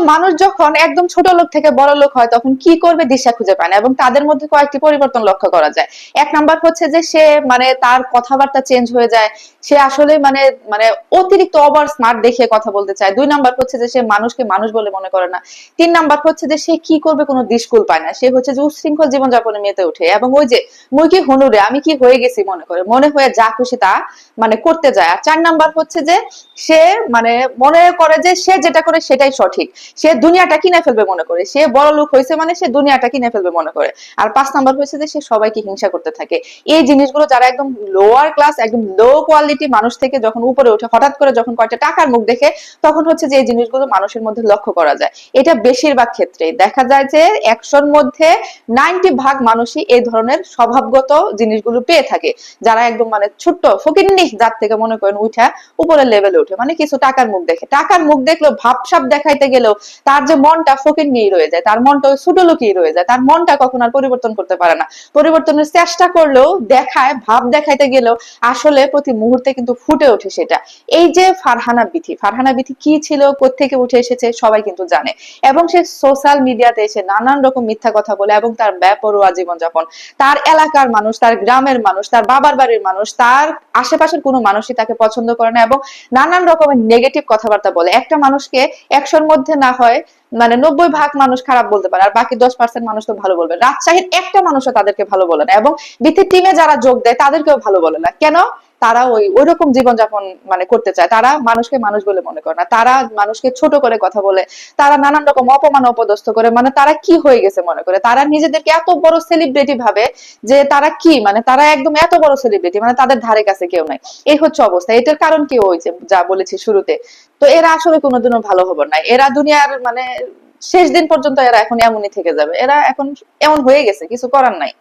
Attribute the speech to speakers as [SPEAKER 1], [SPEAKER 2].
[SPEAKER 1] মানুষ যখন একদম ছোট লোক থেকে বড় লোক হয়, তখন কি করবে দিশা খুঁজে পায় না এবং তাদের মধ্যে কয়েকটি পরিবর্তন লক্ষ্য করা যায়। এক নাম্বার হচ্ছে যে, সে মানে তার কথাবার্তা চেঞ্জ হয়ে যায়। সে আসলে মানে মানে অতিরিক্ত ওভার স্মার্ট দেখে কথা বলতে চায়। দুই নাম্বার হচ্ছে যে, সে মানুষকে মানুষ বলে মনে করে না। তিন নাম্বার হচ্ছে যে, সে কি করবে কোনো দিশকুল পায় না। সে হচ্ছে যে উশৃঙ্খল জীবনযাপনে মেতে ওঠে এবং ওই যে, মুই কি হনুরে, আমি কি হয়ে গেছি মনে করে? মনে হয়ে যা খুশি তা মানে করতে যায়। আর চার নাম্বার হচ্ছে যে, সে মানে মনে করে যে, সে যেটা করে সেটাই সঠিক। সে দুনিয়াটা কিনে ফেলবে মনে করে। সে বড় লোক হয়েছে মানে সে দুনিয়াটা কিনে ফেলবে মনে করে। আর পাঁচ নাম্বার হয়েছে যে সে সবাইকে হিংসা করতে থাকে। এই জিনিসগুলো যারা একদম লোয়ার ক্লাস একদম লো কোয়ালিটি মানুষ থেকে যখন উপরে ওঠে, হঠাৎ করে যখন কয়টা টাকার মুখ দেখে, তখন হচ্ছে যে এই জিনিসগুলো মানুষের মধ্যে লক্ষ্য করা যায়। এটা বেশিরভাগ ক্ষেত্রে। দেখা যায় যে একশোর মধ্যে নাইনটি ভাগ মানুষই এই ধরনের স্বভাবগত জিনিসগুলো পেয়ে থাকে। যারা একদম মানে ছোট্ট, ফকিন্নি যার থেকে মনে করেন উঠা উপরে লেভেলে উঠে। মানে কিছু টাকার মুখ দেখে। টাকার মুখ দেখলেও ভাবসাব দেখাইতে গেলেও তার যে মনটা ফকির নিয়ে রয়ে যায়, তার মনটা ওই ছোট লোকই রয়ে যায়, তার মনটা কখন আর পরিবর্তন করতে পারে না। পরিবর্তনের চেষ্টা করলেও দেখায়, ভাব দেখাইতে গেলেও আসলে প্রতি মুহূর্তে কিন্তু ফুটে ওঠে সেটা। এই যে ফারহানা বিথি ফারহানা বিথি কি ছিল, কোত্থেকে উঠে এসেছে, সবাই কিন্তু জানে। এবং সে সোশ্যাল মিডিয়াতে এসে নানান রকম মিথ্যা কথা বলে এবং তার বেপরোয়া জীবনযাপন। তার এলাকার মানুষ, তার গ্রামের মানুষ, তার বাবার বাড়ির মানুষ, তার আশেপাশের কোনো মানুষই তাকে পছন্দ করে না এবং নানান রকমের নেগেটিভ কথাবার্তা বলে। একটা মানুষকে একশোর মধ্যে না হয় মানে নব্বই ভাগ মানুষ খারাপ বলতে পারে, আর বাকি দশ পার্সেন্ট মানুষ তো ভালো বলবে রাজশাহীর একটা মানুষও তাদেরকে ভালো বলে না, এবং বিথির টিমে যারা যোগ দেয় তাদেরকেও ভালো বলে না। কেন? তারা ওই ওই রকম জীবনযাপন মানে করতে চায়। তারা মানুষকে মানুষ বলে মনে করে না। তারা মানুষকে ছোট করে কথা বলে। তারা নানান রকম অপমান অপদস্থ করে। মানে তারা কি হয়ে গেছে মনে করে? তারা নিজেদেরকে এত বড় সেলিব্রিটি ভাবে যে তারা কি? মানে তারা একদম এত বড় সেলিব্রিটি মানে তাদের ধারে কাছে কেউ নাই। এই হচ্ছে অবস্থা। এটার কারণ কি ওই যে বলেছি শুরুতে? তো এরা আসলে কোনোদিনও ভালো হবে না এরা দুনিয়ার মানে শেষ দিন পর্যন্ত এরা এখন এমনই থেকে যাবে। এরা এখন এমন হয়ে গেছে, কিছু করার নাই।